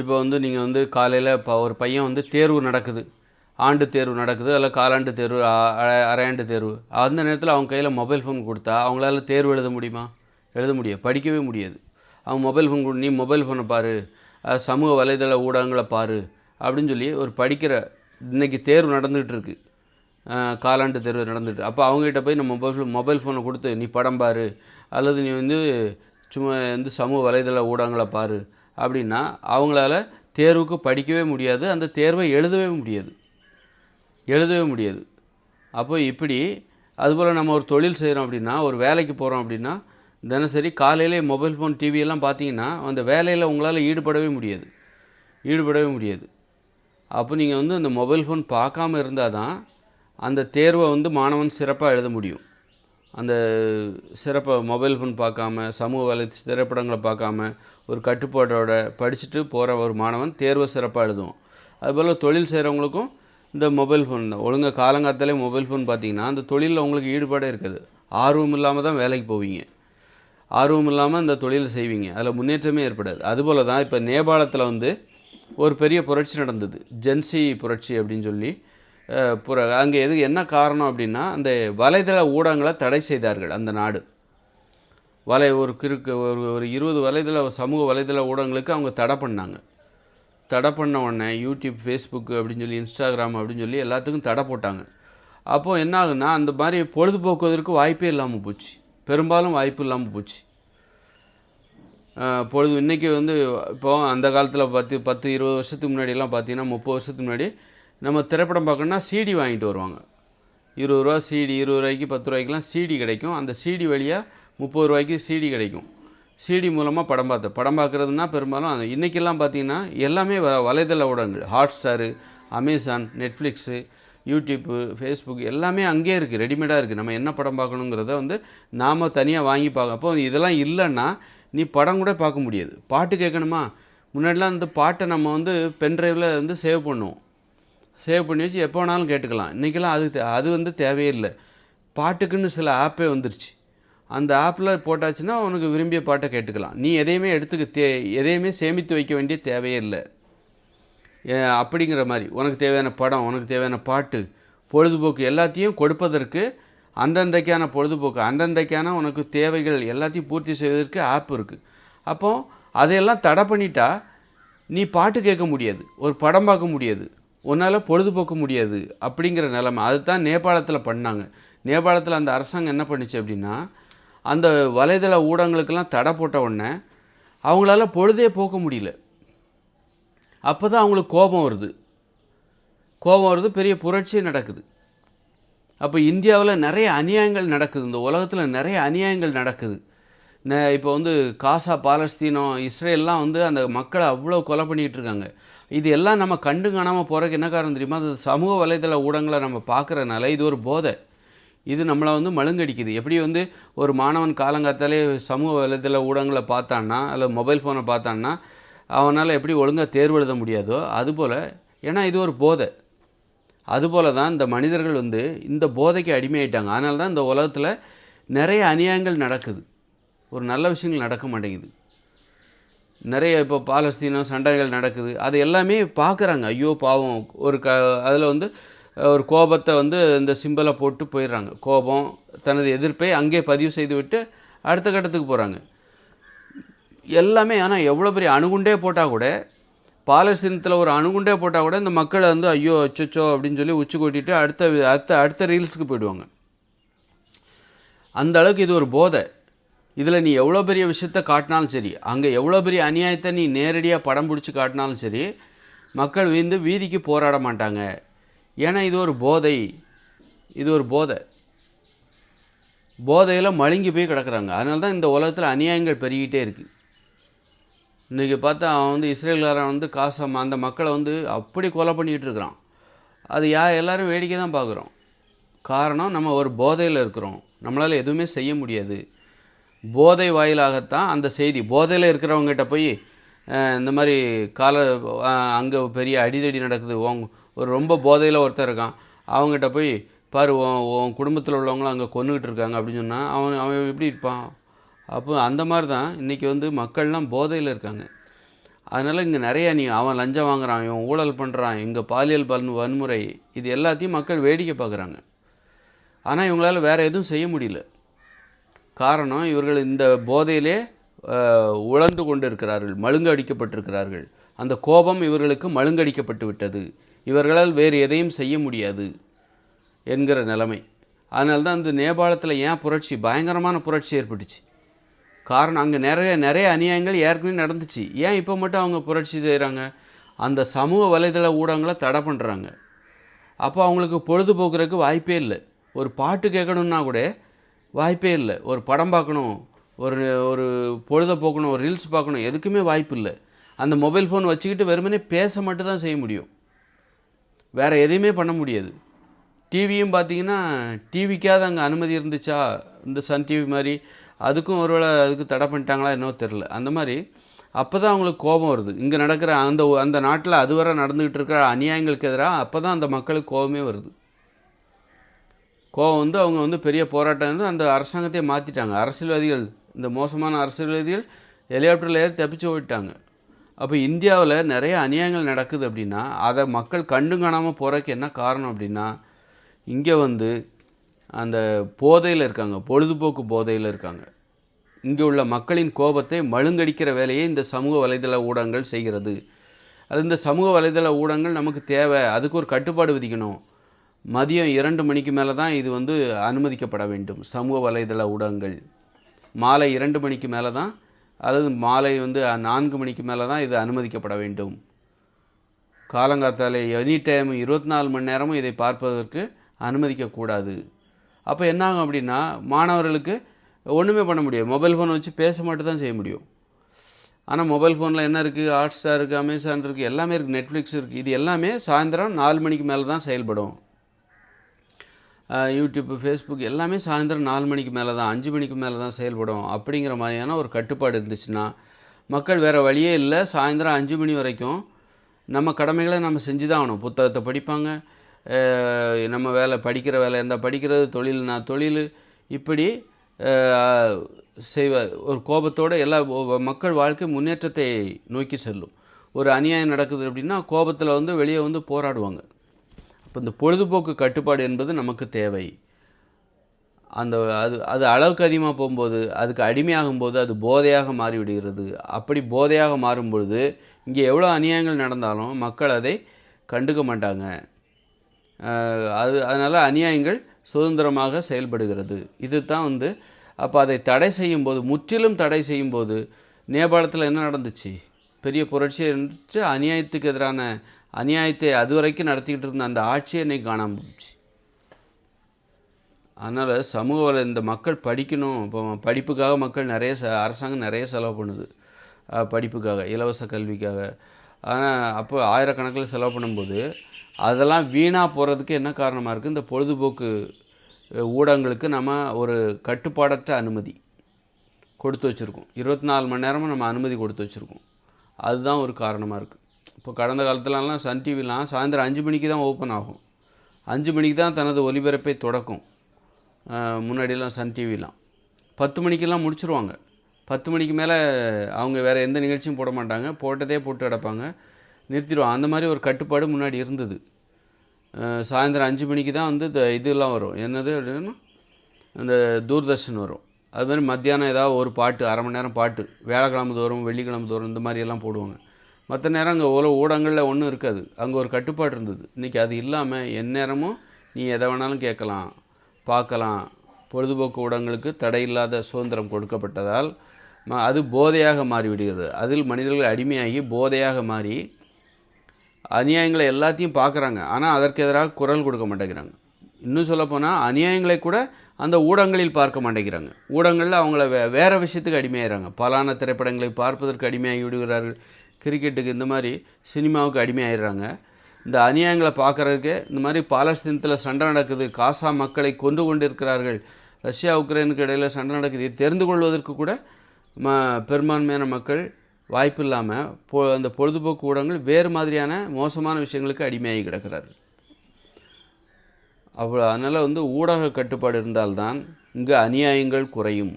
இப்போ வந்து நீங்கள் வந்து காலையில் இப்போ ஒரு பையன் வந்து தேர்வு நடக்குது. ஆண்டு தேர்வு நடக்குது அல்ல காலாண்டு தேர்வு அரையாண்டு தேர்வு. அந்த நேரத்தில் அவங்க கையில் மொபைல் ஃபோன் கொடுத்தா அவங்களால தேர்வு எழுத முடியுமா? எழுத முடியாது படிக்கவே முடியாது. அவங்க மொபைல் ஃபோன் கொடு நீ மொபைல் ஃபோனை பாரு சமூக வலைதள ஊடகங்களை பாரு அப்படின்னு சொல்லி ஒரு படிக்கிற இன்றைக்கி தேர்வு நடந்துகிட்டு இருக்கு. காலாண்டு தேர்வு நடந்துட்டு அப்போ அவங்ககிட்ட போய் நம்ம மொபைல் மொபைல் ஃபோனை கொடுத்து நீ படம் பாரு அல்லது நீ வந்து சும்மா வந்து சமூக வலைதள ஊடகங்களை பாரு அப்படின்னா அவங்களால தேர்வுக்கு படிக்கவே முடியாது அந்த தேர்வை எழுதவே முடியாது. எழுதவே முடியாது. அப்போ இப்படி அதுபோல் நம்ம ஒரு தொழில் செய்கிறோம் அப்படின்னா ஒரு வேலைக்கு போகிறோம் அப்படின்னா தினசரி காலையிலே மொபைல் ஃபோன் டிவியெல்லாம் பார்த்தீங்கன்னா அந்த வேலையில் உங்களால் ஈடுபடவே முடியாது. ஈடுபடவே முடியாது. அப்போ நீங்கள் வந்து அந்த மொபைல் ஃபோன் பார்க்காம இருந்தால் தான் அந்த தேர்வை வந்து மாணவன் சிறப்பாக எழுத முடியும். அந்த சிறப்பை மொபைல் ஃபோன் பார்க்காம சமூக வலை திரைப்படங்களை பார்க்காம ஒரு கட்டுப்பாட்டோட படிச்சுட்டு போகிற ஒரு மாணவன் தேர்வை சிறப்பாக எழுதுவோம் அதுபோல் தொழில் செய்கிறவங்களுக்கும் இந்த மொபைல் ஃபோன் தான். ஒழுங்காக காலங்காத்தாலே மொபைல் ஃபோன் பார்த்தீங்கன்னா அந்த தொழிலில் உங்களுக்கு ஈடுபாடே இருக்காது. ஆர்வம் இல்லாமல் தான் வேலைக்கு போவீங்க. ஆர்வம் இல்லாமல் இந்த தொழிலை செய்வீங்க. அதில் முன்னேற்றமே ஏற்படாது. அதுபோல் தான் இப்போ நேபாளத்தில் வந்து ஒரு பெரிய புரட்சி நடந்தது. ஜென்சி புரட்சி அப்படின்னு சொல்லி புற அங்கே எது என்ன காரணம் அப்படின்னா அந்த வலைதள ஊடகங்களை தடை செய்தார்கள் அந்த நாடு. வலை ஒரு கிறுக்கு ஒரு ஒரு இருபது வலைதள சமூக வலைதள ஊடகங்களுக்கு அவங்க தடை பண்ணாங்க. தடை பண்ண உடனே யூடியூப் ஃபேஸ்புக் அப்படின்னு சொல்லி இன்ஸ்டாகிராம் அப்படின்னு சொல்லி எல்லாத்துக்கும் தடை போட்டாங்க. அப்போது என்ன ஆகுன்னா அந்த மாதிரி பொழுதுபோக்குவதற்கு வாய்ப்பே இல்லாமல் போச்சு. பெரும்பாலும் வாய்ப்பு இல்லாமல் போச்சு. பொழுது இன்றைக்கி வந்து இப்போ அந்த காலத்தில் பத்து பத்து இருபது வருஷத்துக்கு முன்னாடியெல்லாம் பார்த்தீங்கன்னா முப்பது வருஷத்துக்கு முன்னாடி நம்ம திரைப்படம் பார்க்கணுன்னா சிடி வாங்கிட்டு வருவாங்க. இருபது ரூபா சிடி இருபது ரூபாய்க்கு பத்து ரூபாய்க்குலாம் சிடி கிடைக்கும். அந்த சிடி வழியாக முப்பது ரூபாய்க்கு சிடி கிடைக்கும். சிடி மூலமாக படம் பார்த்து படம் பார்க்குறதுனா பெரும்பாலும் அது இன்றைக்கெல்லாம் பார்த்தீங்கன்னா எல்லாமே வ வலைதள ஊடகங்கள். Hotstar Amazon Netflix YouTube Facebook எல்லாமே அங்கேயே இருக்குது ரெடிமேடாக இருக்குது நம்ம என்ன படம் பார்க்கணுங்கிறத வந்து நாம் தனியாக வாங்கி பார்க்க அப்போ இதெல்லாம் இல்லைன்னா நீ படம் கூட பார்க்க முடியாது. பாட்டு கேட்கணுமா? முன்னாடிலாம் இந்த பாட்டை நம்ம வந்து பென்ட்ரைவில் வந்து சேவ் பண்ணுவோம். சேவ் பண்ணி வச்சு எப்போ வேணாலும் கேட்டுக்கலாம். இன்றைக்கெல்லாம் அது தே- அது வந்து தேவையே இல்லை. பாட்டுக்குன்னு சில ஆப்பே வந்துருச்சு. அந்த ஆப்பில் போட்டாச்சுன்னா உனக்கு விரும்பிய பாட்டை கேட்டுக்கலாம். நீ எதையுமே எடுத்துக்க தே எதையுமே சேமித்து வைக்க வேண்டிய தேவையே இல்லை. அப்படிங்கிற மாதிரி. உனக்கு தேவையான படம் உனக்கு தேவையான பாட்டு பொழுதுபோக்கு எல்லாத்தையும் கொடுப்பதற்கு அந்தந்தைக்கான பொழுதுபோக்கு அந்தந்தைக்கான உனக்கு தேவைகள் எல்லாத்தையும் பூர்த்தி செய்வதற்கு ஆப் இருக்குது அப்போ அதையெல்லாம் தடை பண்ணிட்டா நீ பாட்டு கேட்க முடியாது. ஒரு படம் பார்க்க முடியாது. உன்னால் பொழுதுபோக்க முடியாது அப்படிங்கிற நிலமை. அதுதான் நேபாளத்தில் பண்ணாங்க. நேபாளத்தில் அந்த அரசாங்கம் என்ன பண்ணுச்சு அப்படின்னா அந்த வலைதள ஊடகங்களுக்கெல்லாம் தடை போட்ட உடனே அவங்களால பொழுதே போக்க முடியல. அப்போ தான் அவங்களுக்கு கோபம் வருது. கோபம் வருது பெரிய புரட்சி நடக்குது. அப்போ இந்தியாவில் நிறைய அநியாயங்கள் நடக்குது. இந்த உலகத்தில் நிறைய அநியாயங்கள் நடக்குது. ந இப்போ வந்து காசா பாலஸ்தீனம் இஸ்ரேல்லாம் வந்து அந்த மக்களை அவ்வளோ கொலை பண்ணிகிட்டு இருக்காங்க. இது எல்லாம் நம்ம கண்டு காணாமல் போகிறதுக்கு என்ன காரணம் தெரியுமா? அது சமூக வலைதள ஊடகங்களை நம்ம பார்க்குறதுனால இது ஒரு போதை. இது நம்மளை வந்து மழுங்கடிக்குது. எப்படி வந்து ஒரு மாணவன் காலங்காத்தாலே சமூக வலைதள ஊடகங்களை பார்த்தான்னா அல்லது மொபைல் ஃபோனை பார்த்தான்னா அவனால் எப்படி ஒழுங்காக தேர்வு எழுத முடியாதோ அதுபோல் ஏன்னா இது ஒரு போதை. அதுபோல தான் இந்த மனிதர்கள் வந்து இந்த போதைக்கு அடிமையாயிட்டாங்க. அதனால தான் இந்த உலகத்தில் நிறைய அநியாயங்கள் நடக்குது. ஒரு நல்ல விஷயங்கள் நடக்க மாட்டேங்குது. நிறைய இப்போ பாலஸ்தீனம் சண்டைகள் நடக்குது. அது எல்லாமே பார்க்குறாங்க. ஐயோ பாவம். ஒரு க அதில் வந்து ஒரு கோபத்தை வந்து இந்த சிம்பலை போட்டு போயிடுறாங்க. கோபம் தனது எதிர்ப்பை அங்கே பதிவு செய்து விட்டு அடுத்த கட்டத்துக்கு போகிறாங்க எல்லாமே ஆனால் எவ்வளோ பெரிய அணுகுண்டே போட்டால் கூட பாலஸ்தீனத்தில் ஒரு அணுகுண்டே போட்டால் கூட இந்த மக்களை வந்து ஐயோ அச்சோ அப்படின்னு சொல்லி உச்சி கொட்டிட்டு அடுத்த அடுத்த அடுத்த ரீல்ஸுக்கு போயிடுவாங்க. அந்த அளவுக்கு இது ஒரு போதை. இதில் நீ எவ்வளோ பெரிய விஷயத்த காட்டினாலும் சரி அங்கே எவ்வளோ பெரிய அநியாயத்தை நீ நேரடியாக படம் பிடிச்சி காட்டினாலும் சரி மக்கள் வந்து வீதிக்கு போராட மாட்டாங்க. ஏன்னா இது ஒரு போதை. இது ஒரு போதை. போதையில் மழுங்கி போய் கிடக்குறாங்க. அதனால தான் இந்த உலகத்தில் அநியாயங்கள் பெருகிட்டே இருக்குது இன்றைக்கி பார்த்தா அவன் வந்து இஸ்ரேல்காரன் வந்து காசை அந்த மக்களை வந்து அப்படி கொலை பண்ணிகிட்டு இருக்கிறான். அது யா எல்லாரும் வேடிக்கை தான் பார்க்குறோம் காரணம் நம்ம ஒரு போதையில் இருக்கிறோம். நம்மளால் எதுவுமே செய்ய முடியாது. போதை வாயிலாகத்தான் அந்த செய்தி போதையில் இருக்கிறவங்ககிட்ட போய் இந்த மாதிரி கால அங்கே பெரிய அடிதடி நடக்குது உன் ஒரு ரொம்ப போதையில் ஒருத்தர் இருக்கான் அவங்ககிட்ட போய் பாரு உன் குடும்பத்தில் உள்ளவங்களும் அங்கே கொண்டுகிட்டு இருக்காங்க அப்படின்னு சொன்னால் அவன் அவன் எப்படி இருப்பான்? அப்போ அந்த மாதிரி தான் இன்றைக்கி வந்து மக்கள்லாம் போதையில் இருக்காங்க. அதனால் இங்கே நிறையா நீ அவன் லஞ்சம் வாங்குறான் இவன் ஊழல் பண்ணுறான் இங்கே பாலியல் பன் வன்முறை இது எல்லாத்தையும் மக்கள் வேடிக்கை பார்க்குறாங்க. ஆனால் இவங்களால வேறு எதுவும் செய்ய முடியல. காரணம் இவர்கள் இந்த போதையிலே உழந்து கொண்டிருக்கிறார்கள் மழுங்கடிக்கப்பட்டிருக்கிறார்கள். அந்த கோபம் இவர்களுக்கு மழுங்கடிக்கப்பட்டு விட்டது இவர்களால் வேறு எதையும் செய்ய முடியாது என்கிற நிலைமை. அதனால தான் இந்த நேபாளத்தில் ஏன் புரட்சி? பயங்கரமான புரட்சி ஏற்பட்டுச்சு. காரணம் அங்கே நிறைய நிறைய அநியாயங்கள் ஏற்கனவே நடந்துச்சு. ஏன் இப்போ மட்டும் அவங்க புரட்சி செய்கிறாங்க அந்த சமூக வலைதள ஊடகங்களை தடை பண்ணுறாங்க அப்போ அவங்களுக்கு பொழுதுபோக்குறதுக்கு வாய்ப்பே இல்லை. ஒரு பாட்டு கேட்கணுன்னா கூட வாய்ப்பே இல்லை. ஒரு படம் பார்க்கணும் ஒரு ஒரு பொழுத போக்கணும் ஒரு ரீல்ஸ் பார்க்கணும் எதுக்குமே வாய்ப்பு இல்லை. அந்த மொபைல் ஃபோன் வச்சுக்கிட்டு வெறுமனே பேச மட்டும் தான் செய்ய முடியும். வேறு எதையுமே பண்ண முடியாது. டிவியும் பார்த்தீங்கன்னா டிவிக்காவது அங்கே அனுமதி இருந்துச்சா? இந்த சன் டிவி மாதிரி. அதுக்கும் ஒருவேளை அதுக்கு தடை பண்ணிட்டாங்களா என்னவோ தெரில அந்த மாதிரி அப்போ தான் அவங்களுக்கு கோபம் வருது. இங்கே நடக்கிற அந்த அந்த நாட்டில் அதுவரை நடந்துக்கிட்டு இருக்கிற அநியாயங்களுக்கு எதிராக அப்போ தான் அந்த மக்களுக்கு கோபமே வருது. கோபம் வந்து அவங்க வந்து பெரிய போராட்டம் வந்து அந்த அரசாங்கத்தையே மாற்றிட்டாங்க அரசியல்வாதிகள் இந்த மோசமான அரசியல்வாதிகள் ஹெலிகாப்டரில் ஏறி தப்பிச்சு ஓடிட்டாங்க அப்போ இந்தியாவில் நிறைய அநியாயங்கள் நடக்குது அப்படின்னா அதை மக்கள் கண்டும் காணாமல் போகிறதுக்கு என்ன காரணம் அப்படின்னா இங்கே வந்து அந்த போதையில் இருக்காங்க பொழுதுபோக்கு போதையில் இருக்காங்க. இங்கே உள்ள மக்களின் கோபத்தை மழுங்கடிக்கிற வேலையை இந்த சமூக வலைதள ஊடகங்கள் செய்கிறது. அது இந்த சமூக வலைதள ஊடகங்கள் நமக்கு தேவை. அதுக்கு ஒரு கட்டுப்பாடு விதிக்கணும். மதியம் இரண்டு மணிக்கு மேலே தான் இது வந்து அனுமதிக்கப்பட வேண்டும். சமூக வலைதள ஊடகங்கள். மாலை இரண்டு மணிக்கு மேலே தான் அல்லது மாலை வந்து நான்கு மணிக்கு மேலே தான் இது அனுமதிக்கப்பட வேண்டும். காலங்காத்தாலே எனி டைம் இருபத்தி நாலு மணி நேரமும் இதை பார்ப்பதற்கு அனுமதிக்கக்கூடாது அப்போ என்னாகும் அப்படின்னா மாணவர்களுக்கு ஒன்றுமே பண்ண முடியாது. மொபைல் ஃபோன் வச்சு பேச மட்டும் தான் செய்ய முடியும். ஆனால் மொபைல் ஃபோனில் என்ன இருக்குது ஹாட் ஸ்டார் இருக்குது அமேசான் இருக்குது எல்லாமே இருக்குது நெட்ஃப்ளிக்ஸ் இருக்குது இது எல்லாமே சாயந்தரம் நாலு மணிக்கு மேலே தான் செயல்படும். யூடியூப்பு யூடியூப் ஃபேஸ்புக் எல்லாமே சாயந்தரம் நாலு மணிக்கு மேலே தான் அஞ்சு மணிக்கு மேலே தான் செயல்படும். அப்படிங்கிற மாதிரியான ஒரு கட்டுப்பாடு இருந்துச்சுன்னா மக்கள் வேறு வழியே இல்லை. சாயந்தரம் அஞ்சு மணி வரைக்கும் நம்ம கடமைகளை நம்ம செஞ்சு தான் ஆகணும். புத்தகத்தை படிப்பாங்க. நம்ம வேலை படிக்கிற வேலை இருந்தால் படிக்கிறது தொழில்னா தொழில். இப்படி செய்வ ஒரு கோபத்தோடு எல்லா மக்கள் வாழ்க்கை முன்னேற்றத்தை நோக்கி செல்லும். ஒரு அநியாயம் நடக்குது அப்படின்னா கோபத்தில் வந்து வெளியே வந்து போராடுவாங்க. இப்போ இந்த பொழுதுபோக்கு கட்டுப்பாடு என்பது நமக்கு தேவை. அந்த அது அது அளவுக்கு அதிகமாக போகும்போது அதுக்கு அடிமையாகும்போது அது போதையாக மாறிவிடுகிறது. அப்படி போதையாக மாறும் பொழுது இங்கே எவ்வளோ அநியாயங்கள் நடந்தாலும் மக்கள் அதை கண்டுக்க மாட்டாங்க. அது அதனால் அநியாயங்கள் சுதந்திரமாக செயல்படுகிறது. இது தான் வந்து அப்போ அதை தடை செய்யும்போது முற்றிலும் தடை செய்யும்போது நேபாளத்தில் என்ன நடந்துச்சு? பெரிய புரட்சி இருந்துச்சு அநியாயத்துக்கு எதிரான அநியாயத்தை அதுவரைக்கும் நடத்திக்கிட்டு இருந்த அந்த ஆட்சியை இன்னைக்கு காணாமல் போச்சு. அதனால் சமூக இந்த மக்கள் படிக்கணும். இப்போ படிப்புக்காக மக்கள் நிறைய ச அரசாங்கம் நிறைய செலவு பண்ணுது. படிப்புக்காக இலவச கல்விக்காக. ஆனால் அப்போ ஆயிரக்கணக்கில் செலவு பண்ணும்போது அதெல்லாம் வீணாக போகிறதுக்கு என்ன காரணமாக இருக்குது இந்த பொழுதுபோக்கு ஊடகங்களுக்கு நம்ம ஒரு கட்டுப்பாடற்ற அனுமதி கொடுத்து வச்சுருக்கோம். இருபத்தி நாலு மணி நேரமும் நம்ம அனுமதி கொடுத்து வச்சுருக்கோம். அதுதான் ஒரு காரணமாக இருக்குது இப்போ கடந்த காலத்துலலாம் சன் டிவிலாம் சாயந்தரம் அஞ்சு மணிக்கு தான் ஓப்பன் ஆகும். அஞ்சு மணிக்கு தான் தனது ஒலிபரப்பை தொடக்கும். முன்னாடியெல்லாம் சன் டிவிலாம். பத்து மணிக்கெல்லாம் முடிச்சுருவாங்க. பத்து மணிக்கு மேலே அவங்க வேறு எந்த நிகழ்ச்சியும் போட மாட்டாங்க. போட்டதே போட்டு கிடப்பாங்க. நிறுத்திடுவாங்க. அந்த மாதிரி ஒரு கட்டுப்பாடு முன்னாடி இருந்தது. சாயந்தரம் அஞ்சு மணிக்கு தான் வந்து இதெல்லாம் வரும். என்னது அப்படின்னா அந்த தூர்தர்ஷன் வரும். அது மாதிரி மத்தியானம் ஏதாவது ஒரு பாட்டு அரை மணி நேரம் பாட்டு வியாழக்கிழமை தோறும் வெள்ளிக்கிழமை தோறும் இந்த மாதிரியெல்லாம் போடுவாங்க. மற்ற நேரம் அங்கே உல ஊடகங்களில் ஒன்றும் இருக்காது. அங்கே ஒரு கட்டுப்பாடு இருந்தது. இன்றைக்கி அது இல்லாமல் எந்நேரமும் நீ எதை வேணாலும் கேட்கலாம் பார்க்கலாம். பொழுதுபோக்கு ஊடகங்களுக்கு தடையில்லாத சுதந்திரம் கொடுக்கப்பட்டதால் அது போதையாக மாறிவிடுகிறது அதில் மனிதர்கள் அடிமையாகி போதையாக மாறி அநியாயங்களை எல்லாத்தையும் பார்க்குறாங்க. ஆனால் அதற்கு எதிராக குரல் கொடுக்க மாட்டேங்கிறாங்க. இன்னும் சொல்லப்போனால் அநியாயங்களை கூட அந்த ஊடகங்களில் பார்க்க மாட்டேங்கிறாங்க. ஊடகங்களில் அவங்கள வே வேறு விஷயத்துக்கு அடிமையாகிறாங்க பலான திரைப்படங்களை பார்ப்பதற்கு அடிமையாகி விடுகிறார்கள். கிரிக்கெட்டுக்கு இந்த மாதிரி சினிமாவுக்கு அடிமையாயிடுறாங்க. இந்த அநியாயங்களை பார்க்குறதுக்கு இந்த மாதிரி பாலஸ்தீனத்தில் சண்டை நடக்குது. காசா மக்களை கொண்டு கொண்டிருக்கிறார்கள். ரஷ்யா உக்ரைனுக்கு இடையில் சண்டை நடக்குது. தெரிந்து கொள்வதற்கு கூட ம பெரும்பான்மையான மக்கள் வாய்ப்பு இல்லாமல் பொ அந்த பொழுதுபோக்கு ஊடகங்கள் வேறு மாதிரியான மோசமான விஷயங்களுக்கு அடிமையாகி கிடக்கிறார்கள். அவ்வளோ அதனால் வந்து ஊடக கட்டுப்பாடு இருந்தால்தான் இங்கு அநியாயங்கள் குறையும்.